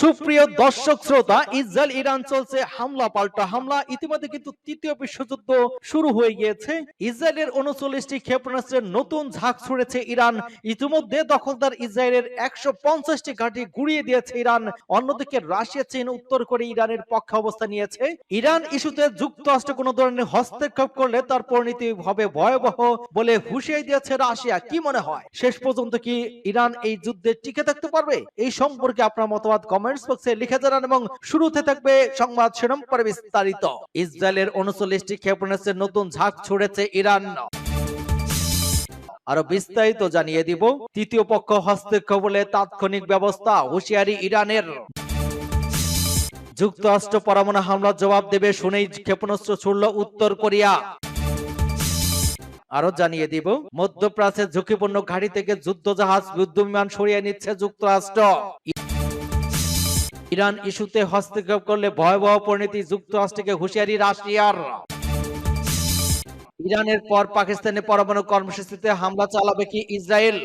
সুপ্রিয় দর্শক শ্রোতা, ইসরায়েল ইরান চলছে হামলা পাল্টা হামলা। ইতিমধ্যে কিন্তু তৃতীয় বিশ্বযুদ্ধ শুরু হয়ে গিয়েছে। ইসরায়েলের উনচল্লিশটি ক্ষেপণাস্ত্রের নতুন ঝাঁক ছুড়েছে ইরান। ইতিমধ্যে দখলদার ইসরায়েলের একশো পঞ্চাশটি ঘাঁটি গুড়িয়ে দিয়েছে ইরান। অন্যদিকে রাশিয়া, চীন, উত্তর করে ইরানের পক্ষে অবস্থা নিয়েছে। ইরান ইস্যুতে যুক্তরাষ্ট্র কোনো ধরনের হস্তক্ষেপ করলে তার পরিণতি হবে ভয়াবহ বলে হুঁশিয়ারি দিয়েছে রাশিয়া। কি মনে হয়? শেষ পর্যন্ত কি ইরান এই যুদ্ধে টিকে থাকতে পারবে? এই সম্পর্কে আপনার মতামত কমেন্টস বক্সে লিখে জানান এবং শুরুতে থাকবে সংবাদ শিরোনাম পরে বিস্তারিত। ইসরায়েলের উনচল্লিশটি ক্ষেপণাস্ত্রের নতুন ঝাঁক ছুড়েছে ইরান। আরও বিস্তারিত জানিয়ে দিব। তৃতীয় পক্ষ হস্তক্ষেপ বলে তাৎক্ষণিক ব্যবস্থা, হুঁশিয়ারি ইরানের। যুক্তরাষ্ট্র পরমাণু হামলার জবাব দেবে শুনেই ক্ষেপণাস্ত্র ছুড়ল উত্তর কোরিয়া। আরও জানিয়ে দিব মধ্যপ্রাচ্যের ঝুঁকিপূর্ণ ঘাঁটি থেকে যুদ্ধ জাহাজ যুদ্ধ বিমান সরিয়ে নিচ্ছে যুক্তরাষ্ট্র। ইরান ইস্যুতে হস্তক্ষেপ করলে ভয়াবহ পরিণতি যুক্তরাষ্ট্রকে হুঁশিয়ারি রাশিয়ার। ইরানের পর পাকিস্তানে পরমাণু কর্মসূচিতে হামলা চালাবে কি ইসরায়েল?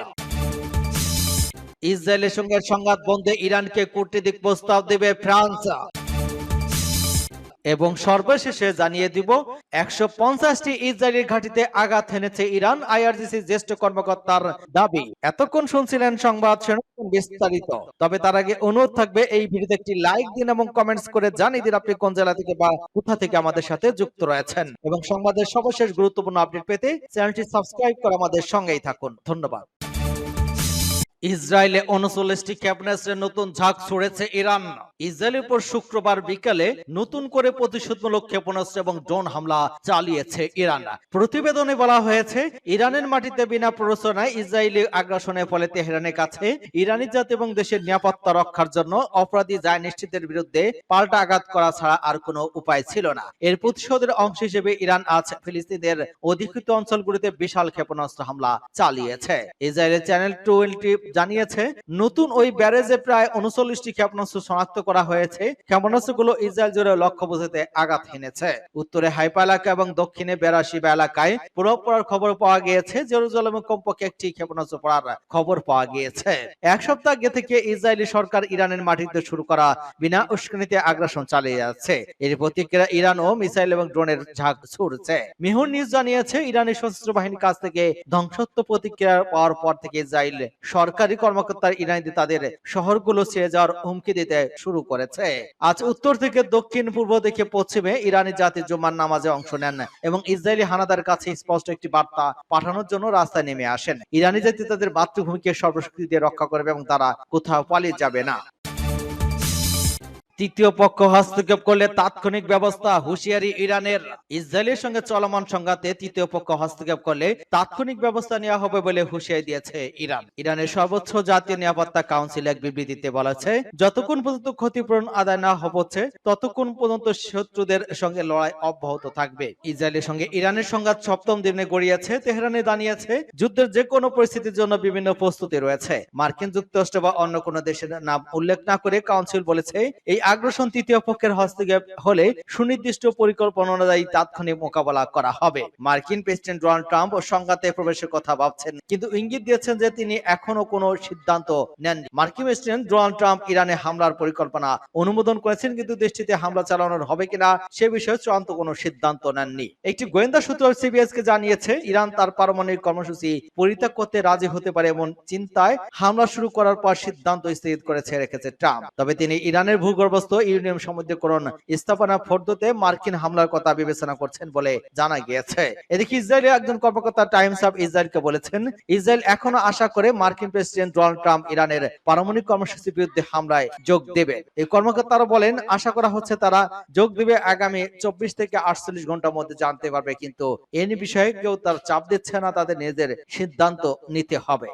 ইসরায়েলের সঙ্গে সংঘাত বন্ধে ইরানকে কূটনীতিক প্রস্তাব দেবে ফ্রান্স। এবং সর্বশেষে জানিয়ে দিব, একশো পঞ্চাশটি ইসরায়েলি ঘাঁটিতে আঘাত হেনেছে ইরান আইআরজিসি জ্যেষ্ঠ কর্মকর্তার দাবি। এতক্ষণ শুনছিলেন সংবাদ বিস্তারিত। তবে তার আগে অনুরোধ থাকবে, এই ভিডিওতে একটি লাইক দিন এবং কমেন্টস করে জানিয়ে দিন আপনি কোন জেলা থেকে বা কোথা থেকে আমাদের সাথে যুক্ত রয়েছেন। এবং সংবাদের সর্বশেষ গুরুত্বপূর্ণ আপডেট পেতে চ্যানেলটি সাবস্ক্রাইব করে আমাদের সঙ্গেই থাকুন। ধন্যবাদ। ইসরায়েলে উনচল্লিশটি ক্ষেপণাস্ত্রের নতুন ঝাঁক ছড়েছে ইরান। ইসরায়েলের উপর শুক্রবার বিকালে নতুন করে প্রতিশোধমূলক ক্ষেপণাস্ত্র এবং ড্রোন হামলা চালিয়েছে ইরান। প্রতিবেদনে বলা হয়েছে, ইরানের মাটিতে বিনা প্ররোচনায় ইসরায়েলি আগ্রাসনের ফলে তেহরানের কাছে ইরানি জাতি এবং দেশের নিরাপত্তা রক্ষার জন্য অপরাধী যায় নিশ্চিতের বিরুদ্ধে পাল্টা আঘাত করা ছাড়া আর কোনো উপায় ছিল না। এর প্রতিশোধের অংশ হিসেবে ইরান আজ ফিলিস্তিনের অধিকৃত অঞ্চলগুলিতে বিশাল ক্ষেপণাস্ত্র হামলা চালিয়েছে। ইসরায়েলের চ্যানেল টোয়েন্টি জানিয়েছে, নতুন ওই ব্যারেজে প্রায় উনচল্লিশটি ক্ষেপণাস্ত্র শনাক্ত করা হয়েছে। ক্ষেপণাস্ত্রগুলো ইসরায়েল জুড়ে লক্ষ্য বোঝাতে আঘাত হেনেছে। উত্তরে হাইপা এলাকা এবং দক্ষিণে বেরাশিবা এলাকায় প্রভাব পড়ার খবর পাওয়া গিয়েছে। জেরুজালেমে কমপক্ষে একটি ক্ষেপণাস্ত্র পড়ার খবর পাওয়া গিয়েছে। এক সপ্তাহ আগে থেকে ইসরায়েলি সরকার ইরানের মাটিতে শুরু করা বিনা উস্কানিতে আগ্রাসন চালিয়ে যাচ্ছে। এর প্রতিক্রিয়া ইরান ও মিসাইল এবং ড্রোনের ঝাঁক ছুড়ছে। মিহুর নিউজ জানিয়েছে, ইরানি সশস্ত্র বাহিনীর কাছ থেকে ধ্বংসাত্মক প্রতিক্রিয়া পাওয়ার পর থেকে ইসরায়েল সরকারি কর্মকর্তার ইরানিতে তাদের শহরগুলো ছেড়ে যাওয়ার হুমকি দিতে শুরু করেছে। আজ উত্তর থেকে দক্ষিণ পূর্ব থেকে পশ্চিমে ইরানি জাতির জুমার নামাজে অংশ নেন এবং ইসরায়েলি হানাদার কাছে স্পষ্ট একটি বার্তা পাঠানোর জন্য রাস্তায় নেমে আসেন। ইরানি জাতি তাদের মাতৃভূমিকে সর্বশক্তি দিয়ে রক্ষা করবে এবং তারা কোথাও পালিয়ে যাবে না। তৃতীয় পক্ষ হস্তক্ষেপ করলে তাৎক্ষণিক ব্যবস্থা হুঁশিয়ারি ইরানের। ইসরায়েলের সঙ্গে চলমান সংঘাতে তৃতীয় পক্ষ হস্তক্ষেপ করলে তাৎক্ষণিক ব্যবস্থা নেওয়া হবে বলে হুঁশিয়ারি দিয়েছে ইরান। ইরানের সর্বোচ্চ জাতীয় নিরাপত্তা কাউন্সিল এক বিবৃতিতে বলেছে, যতক্ষণ পর্যন্ত ক্ষতিপূরণ আদায় না হচ্ছে, ততক্ষণ পর্যন্ত শত্রুদের সঙ্গে লড়াই অব্যাহত থাকবে। ইসরায়েলের সঙ্গে ইরানের সংঘাত সপ্তম দিনে গড়িয়েছে, তেহরানে দাঁড়িয়েছে, যুদ্ধের যে কোনো পরিস্থিতির জন্য বিভিন্ন প্রস্তুতি রয়েছে। মার্কিন যুক্তরাষ্ট্র বা অন্য কোনো দেশের নাম উল্লেখ না করে কাউন্সিল বলেছে, এই আগ্রাসন তৃতীয় পক্ষের হস্তক্ষেপ হলে সুনির্দিষ্ট পরিকল্পনা অনুযায়ী তাৎক্ষণিক মোকাবেলা করা হবে। মার্কিন প্রেসিডেন্ট ডোনাল্ড ট্রাম্প ও সংঘাতে প্রবেশের কথা ভাবছেন, কিন্তু ইঙ্গিত দিয়েছেন যে তিনি এখনও কোনো সিদ্ধান্ত নেন মার্কিন প্রেসিডেন্ট ডোনাল্ড ট্রাম্প ইরানে হামলার পরিকল্পনা অনুমোদন করেছেন, কিন্তু দেশটিতে হামলা চালানোর হবে কিনা সে বিষয়ে চূড়ান্ত কোনো সিদ্ধান্ত নেননি। একটি গোয়েন্দা সূত্র সিবিএস কে জানিয়েছে, ইরান তার পারমাণবিক কর্মসূচি পরিত্যাগ করতে রাজি হতে পারে এমন চিন্তায় হামলা শুরু করার পর সিদ্ধান্ত স্থগিত করেছে, রেখেছে ট্রাম্প। তবে তিনি ইরানের ভূগর্ভস্থ ইউরেনিয়াম সমুদ্রকরণ স্থাপনা ফোর্দতে মার্কিন হামলার কথা বিবেচনা করছেন বলে জানা গিয়েছে। এদিকে ইসরায়েলের একজন কর্মকর্তা টাইমস অফ ইসরায়েলকে বলেছেন, ইসরায়েল এখনও আশা করে মার্কিন প্রেসিডেন্ট ডোনাল্ড ট্রাম্প ইরানের পারমাণবিক কর্মসূচির বিরুদ্ধে হামলায় যোগ দেবে। এই কর্মকর্তারা বলেন, আশা করা হচ্ছে তারা যোগ দেবে আগামী চব্বিশ থেকে আটচল্লিশ ঘণ্টার মধ্যে জানতে পারবে, কিন্তু এ বিষয়ে কেউ তার চাপ দিচ্ছে না, তাদের নিজেদের সিদ্ধান্ত নিতে হবে।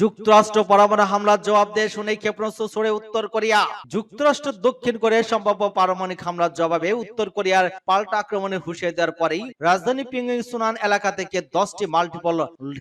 যুক্তরাষ্ট্র পরমাণু হামলার জবাব দিয়ে শুনে ক্ষেপণাস্ত্র ছড়ে উত্তর কোরিয়া। যুক্তরাষ্ট্র দক্ষিণ কোরিয়ার সম্ভাব্য পারমাণবিক হামলার জবাবে উত্তর কোরিয়ার পাল্টা আক্রমণের হুঁশিয়ারি দেওয়ার পরেই রাজধানী পিংইং সুনান এলাকা থেকে দশটি মাল্টিপল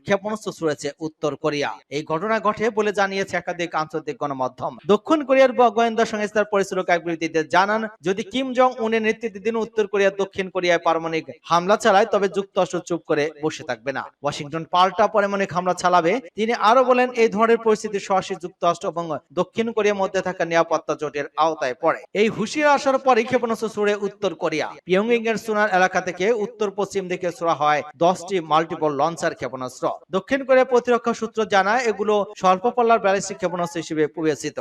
ক্ষেপণাস্ত্র ছুড়েছে উত্তর কোরিয়া। এই ঘটনা ঘটে বলে জানিয়েছে একাধিক আন্তর্জাতিক গণমাধ্যম। দক্ষিণ কোরিয়ার গোয়েন্দা সংস্থার পরিচালক এক বিবৃতিতে জানান, যদি কিম জং উনের নেতৃত্বাধীন উত্তর কোরিয়া দক্ষিণ কোরিয়ায় পারমাণবিক হামলা চালায়, তবে যুক্তরাষ্ট্র চুপ করে বসে থাকবে না। ওয়াশিংটন পাল্টা পারমাণবিক হামলা চালাবে, তিনি আরও বলেন বলেন এই ধরনের পরিস্থিতি সরাসরি যুক্তরাষ্ট্র এবং দক্ষিণ কোরিয়ার মধ্যে থাকা নিরাপত্তা জোটের আওতায় পড়ে। এই হুশিয়ার আসার পরই ক্ষেপণাস্ত্র ছুড়ে উত্তর কোরিয়া। পিয়ংইং এর সোনার এলাকা থেকে উত্তর পশ্চিম দিকে ছোড়া হয় দশটি মাল্টিপল লঞ্চার ক্ষেপণাস্ত্র। দক্ষিণ কোরিয়া প্রতিরক্ষা সূত্র জানায়, এগুলো স্বল্প পাল্লার ব্যালিস্টিক ক্ষেপণাস্ত্র হিসেবে বিবেচিত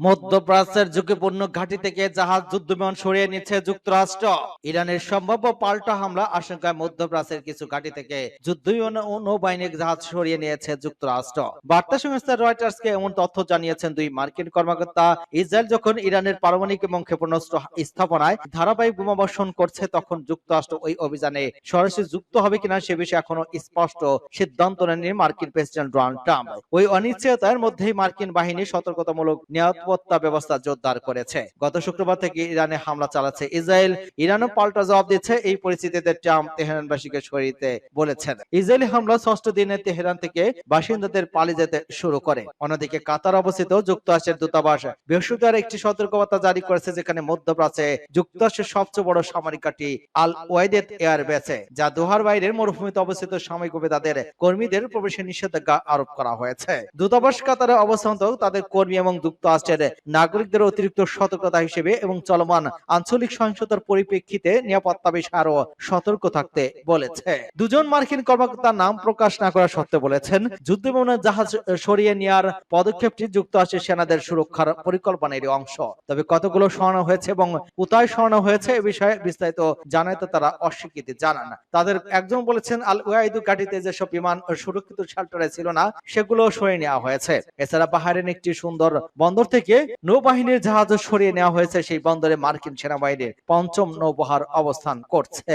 মধ্যপ্রাচ্যের ঝুঁকিপূর্ণ ঘাঁটি থেকে জাহাজ যুদ্ধ বিমান সরিয়ে নিচ্ছে যুক্তরাষ্ট্র। ইরানের সম্ভাব্য পাল্টা হামলা আশঙ্কায় মধ্যপ্রাচ্যের কিছু ঘাঁটি থেকে যুদ্ধ বিমান ও নৌবাহিনীর জাহাজ সরিয়ে নিয়েছে যুক্তরাষ্ট্র। বার্তা সংস্থা রয়টার্সকে এমন তথ্য জানিয়েছেন দুই মার্কিন কর্মকর্তা। ইসরায়েল যখন ইরানের পারমাণবিক এবং ক্ষেপণাস্ত্র স্থাপনায় ধারাবাহিক বোমাবর্ষণ করছে, তখন যুক্তরাষ্ট্র ওই অভিযানে সরাসরি যুক্ত হবে কিনা সে বিষয়ে এখনও স্পষ্ট সিদ্ধান্ত নেননি মার্কিন প্রেসিডেন্ট ডোনাল্ড ট্রাম্প। ওই অনিশ্চয়তার মধ্যেই মার্কিন বাহিনী সতর্কতামূলক নিরাপত্তা ব্যবস্থা জোরদার করেছে। গত শুক্রবার থেকে ইরানে হামলা চালাচ্ছে ইসরায়েল। ইরানও পাল্টা জবাব দিচ্ছে। এই পরিস্থিতিতে ট্রাম্প তেহরানবাসীকে সরিয়ে বলেছেন। ইসরায়েলি হামলা ষষ্ঠ দিনে তেহরান থেকে বাসিন্দাদের পালিয়ে যেতে শুরু করে। অন্যদিকে কাতার অবস্থিত যুক্তরাষ্ট্রের দূতাবাস বৃহস্পতিবার একটি সতর্কবার্তা জারি করেছে, যেখানে মধ্যপ্রাচ্যে যুক্তরাষ্ট্রের সবচেয়ে বড় সামরিক ঘাঁটি আল ওয়াইদেত এয়ার বেসে যা দোহার বাইরের মরুভূমিতে অবস্থিত সামরিক তাদের কর্মীদের প্রবেশে নিষেধাজ্ঞা আরোপ করা হয়েছে। দূতাবাস কাতারে অবস্থানত তাদের কর্মী এবং যুক্তরাষ্ট্রের নাগরিকদের অতিরিক্ত সতর্কতা হিসেবে এবং চলমান আঞ্চলিক সহিংসতার পরিপ্রেক্ষিতে নিরাপত্তা বিষয়ে আরও সতর্ক থাকতে বলেছে। দুজন মার্কিন কর্মকর্তার নাম প্রকাশ না করা সত্ত্বে বলেছেন, যুদ্ধ বিমানের জাহাজ সরিয়ে নেওয়ার পদক্ষেপটি যুক্তরাষ্ট্রের সেনাদের সুরক্ষার পরিকল্পনার অংশ। তবে কতগুলো সরানো হয়েছে এবং কোথায় সরানো হয়েছে এ বিষয়ে বিস্তারিত জানাতে তারা অস্বীকৃতি জানান। তাদের একজন বলেছেন, আল ওয়াইদু ঘাটিতে যেসব বিমান সুরক্ষিত শেল্টারে ছিল না, সেগুলো সরিয়ে নেওয়া হয়েছে। এছাড়া বাহারের একটি সুন্দর বন্দর থেকে নৌবাহিনীর জাহাজ সরিয়ে নেওয়া হয়েছে সেই বন্দরে মার্কিন সেনাবাহিনীর পঞ্চম নৌবহার অবস্থান করছে।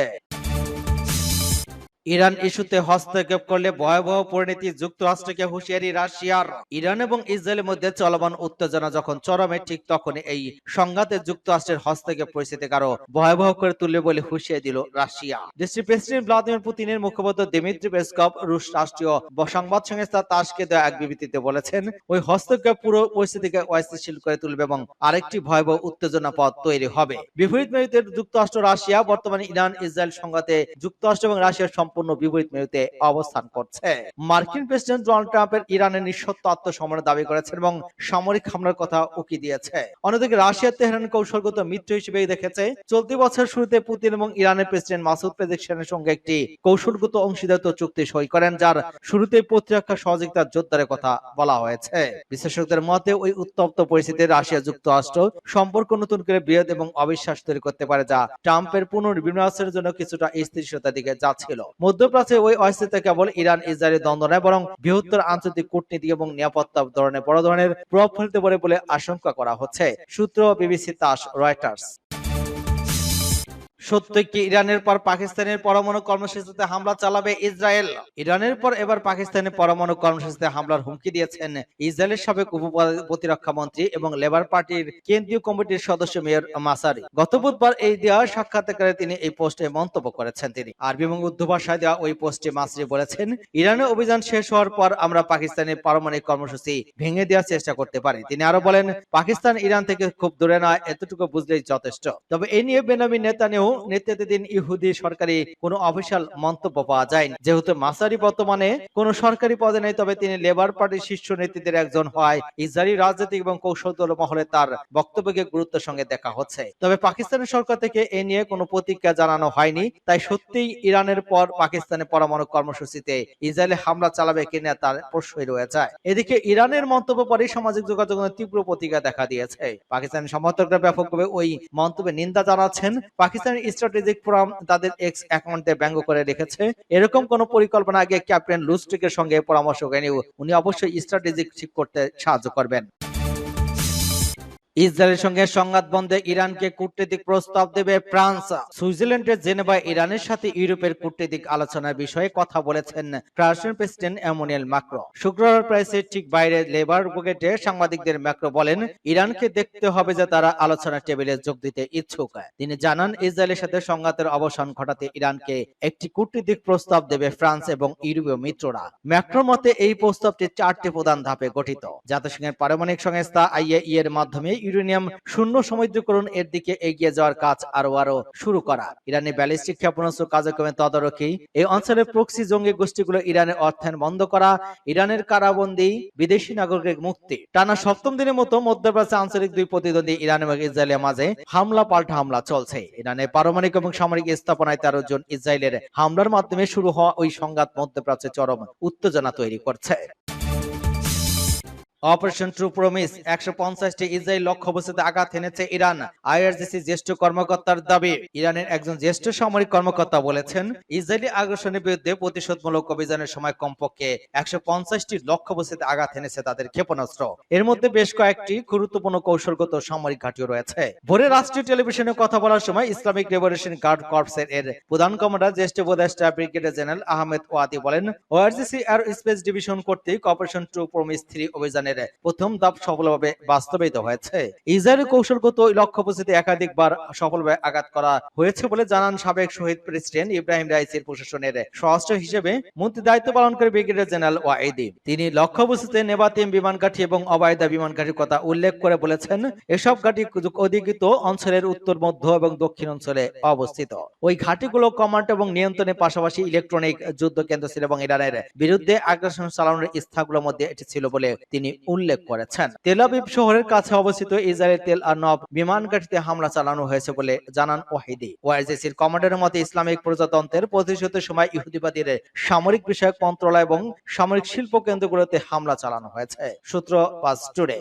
ইরান ইস্যুতে হস্তক্ষেপ করলে ভয়াবহ পরিণতি যুক্তরাষ্ট্রকে হুঁশিয়ারি রাশিয়ার। ইরান এবং ইসরায়েলের মধ্যে চলমান উত্তেজনা যখন চরমে, ঠিক তখনই এই সংঘাতে যুক্তরাষ্ট্রের হস্তক্ষেপ পরিস্থিতিকে আরও ভয়াবহ করে তুলবে বলে হুঁশিয়ারি দিল রাশিয়া। দেশটির প্রেসিডেন্ট ভ্লাদিমির পুতিনের মুখপাত্র দিমিত্রি পেসকভ রুশ রাষ্ট্রীয় সংবাদ সংস্থা তাসকে দেওয়া এক বিবৃতিতে বলেছেন, ওই হস্তক্ষেপ পুরো পরিস্থিতিকে অস্থিতিশীল করে তুলবে এবং আরেকটি ভয়াবহ উত্তেজনা পথ তৈরি হবে। বিপরীত মেরুতে যুক্তরাষ্ট্র, রাশিয়া, বর্তমানে ইরান, ইসরায়েল সংঘাতে যুক্তরাষ্ট্র এবং রাশিয়ার সম্পূর্ণ বিপরীত মেরুতে অবস্থান করছে। মার্কিন প্রেসিডেন্ট ডোনাল্ড ট্রাম্পের ইরানের নিঃসত্ব আত্মসমর্পণের দাবি করেছেন এবং সামরিক হামলার কথা উকি দিয়েছে। অন্যদিকে রাশিয়া তেহরান কৌশলগত মিত্র হিসেবে দেখেছে চলতি বছর শুরুতে পুতিন এবং ইরানের প্রেসিডেন্ট মাসুদ পেজেকশনের সঙ্গে একটি কৌশলগত অংশীদারিত্ব চুক্তি সই করেন যার শুরুতেই প্রতিরক্ষা সহযোগিতার জোরদারের কথা বলা হয়েছে। বিশেষজ্ঞদের মতে ওই উত্তপ্ত পরিস্থিতিতে রাশিয়া যুক্তরাষ্ট্র সম্পর্ক নতুন করে বৃহৎ এবং অবিশ্বাস তৈরি করতে পারে যা ট্রাম্পের পুনর্বিন্যাসের জন্য কিছুটা স্থিতিশীলতার দিকে যাচ্ছিল। মধ্যপ্রাচ্যে ওই অস্থিরতা কেবল ইরান, ইসরায়েলের দ্বন্দ্ব নয়, বরং বৃহত্তর আন্তর্জাতিক কূটনীতি এবং নিরাপত্তা ধরনের বড় ধরনের প্রভাব ফেলতে পারে বলে আশঙ্কা করা হচ্ছে, সূত্র বিবিসি তাস রয়টার্স। সত্য কি ইরানের পর পাকিস্তানের পরমাণু কর্মসূচিতে হামলা চালাবে ইসরায়েল? ইরানের পর এবার পাকিস্তানের পরমাণু কর্মসূচিতে হামলার হুমকি দিয়েছেন ইসরায়েলের সাবেক উপ প্রতিরক্ষা মন্ত্রী এবং লেবার পার্টির কেন্দ্রীয় কমিটির সদস্য মেয়র মাসারি। গত বুধবার এই দেওয়া সাক্ষাৎকারে তিনি এই পোস্টে মন্তব্য করেছেন তিনি। আরবি এবং উর্দু ভাষায় দেওয়া ওই পোস্টে মাসরি বলেছেন, ইরানের অভিযান শেষ হওয়ার পর আমরা পাকিস্তানের পারমাণবিক কর্মসূচি ভেঙে দেওয়ার চেষ্টা করতে পারি। তিনি আরও বলেন, পাকিস্তান ইরান থেকে খুব দূরে নয়, এতটুকু বুঝলেই যথেষ্ট। তবে এই নিয়ে বেনামি নেতানিয়াহু নেতৃত্বাধীন ইহুদি সরকারি কোনো অফিসিয়াল মন্তব্য পাওয়া যায়নি। যেহেতু মাসারি বর্তমানে কোনো সরকারি পদে নেই, তবে তিনি লেবার পার্টির শীর্ষ নেতৃত্বের একজন হয়। ইসরায়েলি রাজনৈতিক এবং কৌশল মহলে তার বক্তব্যকে গুরুত্বের সঙ্গে দেখা হচ্ছে। তবে পাকিস্তানের সরকার থেকে এ নিয়ে কোনো প্রতিক্রিয়া জানানো হয়নি। তাই সত্যিই ইরানের পর পাকিস্তানের পরমাণু কর্মসূচিতে ইসরায়েলে হামলা চালাবে কিনা তার প্রশ্নই রয়ে যায়। এদিকে ইরানের মন্তব্য পরে সামাজিক যোগাযোগের তীব্র প্রতিক্রিয়া দেখা দিয়েছে। পাকিস্তানের সমর্থকরা ব্যাপকভাবে ওই মন্তব্যে নিন্দা জানাচ্ছেন। পাকিস্তানের স্ট্র্যাটেজিক ফোরাম তাদের এক্স অ্যাকাউন্টে ব্যঙ্গ করে রেখেছে। এরকম কোন পরিকল্পনা আগে ক্যাপ্টেন লুস্টিকের সঙ্গে পরামর্শ করেনি উনি অবশ্যই স্ট্র্যাটেজিক ঠিক করতে সাহায্য করবেন। ইসরায়েলের সঙ্গে সংঘাত বন্ধে ইরানকে কূটনৈতিক প্রস্তাব দেবে ফ্রান্স। সুইজারল্যান্ডের জেনেভায় ইরানের সাথে ইউরোপের কূটনৈতিক আলোচনার বিষয়ে কথা বলেছেন ফ্রান্সের প্রেসিডেন্ট এমোনিয়াল ম্যাক্রো শুক্রবার প্রাইসের ঠিক বাইরে লেবার ব্রিগেডে সাংবাদিকদের ম্যাক্রো বলেন, ইরানকে দেখতে হবে যে তারা আলোচনা টেবিলে যোগ দিতে ইচ্ছুক। তিনি জানান, ইসরায়েলের সাথে সংঘাতের অবসান ঘটাতে ইরানকে একটি কূটনৈতিক প্রস্তাব দেবে ফ্রান্স এবং ইউরোপীয় মিত্ররা। ম্যাক্রো মতে, এই প্রস্তাবটি চারটি প্রধান ধাপে গঠিত। জাতিসংঘের পারমাণবিক সংস্থা আইএ এর মাধ্যমে ইউরেনিয়াম শূন্য সমুদ্রকরণ এর দিকে এগিয়ে যাওয়ার কাজ আরও আরও শুরু করা। ইরানি ব্যালিস্টিক ক্ষেপণাস্ত্র কার্যক্রমে তদারকি, এই অঞ্চলের প্রক্সি জঙ্গি গোষ্ঠীগুলো ইরানের অর্থায়ন বন্ধ করা, ইরানের কারাবন্দী বিদেশি নাগরিকের মুক্তি। টানা সপ্তম দিনের মতো মধ্যপ্রাচ্যে আঞ্চলিক দুই প্রতিদ্বন্দ্বী ইরান এবং ইসরায়েলের মাঝে হামলা পাল্টা হামলা চলছে। ইরানের পারমাণবিক এবং সামরিক স্থাপনায় তেরো জন ইসরায়েলের হামলার মাধ্যমে শুরু হওয়া ওই সংঘাত মধ্যপ্রাচ্যে চরম উত্তেজনা তৈরি করছে। অপারেশন ট্রু প্রমিস একশো পঞ্চাশটি ইসরায়েল লক্ষ্যবস্তুতে আঘাত এনেছে ইরান। আইআরজিসি জ্যেষ্ঠ কর্মকর্তার দাবি, ইরানের একজন জ্যেষ্ঠ সামরিক কর্মকর্তা বলেছেন, ইসরায়েলি আগ্রাসনের বিরুদ্ধে প্রতিশোধমূলক অভিযানের সময় কমপক্ষে একশো পঞ্চাশটি লক্ষ্যবস্তুতে আঘাত এনেছে তাদের ক্ষেপণাস্ত্র। এর মধ্যে বেশ কয়েকটি গুরুত্বপূর্ণ কৌশলগত সামরিক ঘাঁটিও রয়েছে। ভোরে রাষ্ট্রীয় টেলিভিশনে কথা বলার সময় ইসলামিক রেভলিউশন গার্ড কর্পসের এর প্রধান কমান্ডার, জ্যেষ্ঠ উপদেষ্টা, ব্রিগেডিয়ার জেনারেল আহমেদ ওয়াদি বলেন ওআরজিসি এয়ার স্পেস ডিভিশন কর্তৃক অপারেশন ট্রু প্রমিস থ্রি অভিযানের প্রথম ধাপ সফলভাবে বাস্তবায়িত হয়েছে। ইসরায়েলের কৌশলগত ওই লক্ষ্যবস্তুতে একাধিকবার সফলভাবে আঘাত করা হয়েছে বলে জানান সাবেক শহীদ প্রেসিডেন্ট ইব্রাহিম রাইসির প্রশাসনের স্বরাষ্ট্র হিসেবে মন্ত্রী দায়িত্ব পালন করে ব্রিগেডিয়ার জেনারেল ওয়াইদি। তিনি লক্ষ্যবস্তুতে নেবাতিম বিমান ঘাঁটি এবং অবায়দা বিমান ঘাঁটির কথা উল্লেখ করে বলেছেন, এসব ঘাঁটি অধিকৃত অঞ্চলের উত্তর, মধ্য এবং দক্ষিণ অঞ্চলে অবস্থিত। ওই ঘাঁটিগুলো কমান্ড এবং নিয়ন্ত্রণের পাশাপাশি ইলেকট্রনিক যুদ্ধ কেন্দ্র ছিল এবং ইরানের বিরুদ্ধে আগ্রাসন চালানোর স্থানগুলোর মধ্যে এটি ছিল বলে তিনি উল্লেখ করেছেন। তেলাবিব শহরের কাছে অবস্থিত ইসরায়েল তেল আনব বিমান ঘাটিতে হামলা চালানো হয়েছে বলে জানান ওয়াহিদি। ওয়াইজেসির কমান্ডের মতে ইসলামিক প্রজাতন্ত্রের প্রতিশোধের সময় ইহুদিবাদীর সামরিক বিষয়ক মন্ত্রণালয় এবং সামরিক শিল্প কেন্দ্রগুলোতে হামলা চালানো হয়েছে। সূত্র পাস টুডে।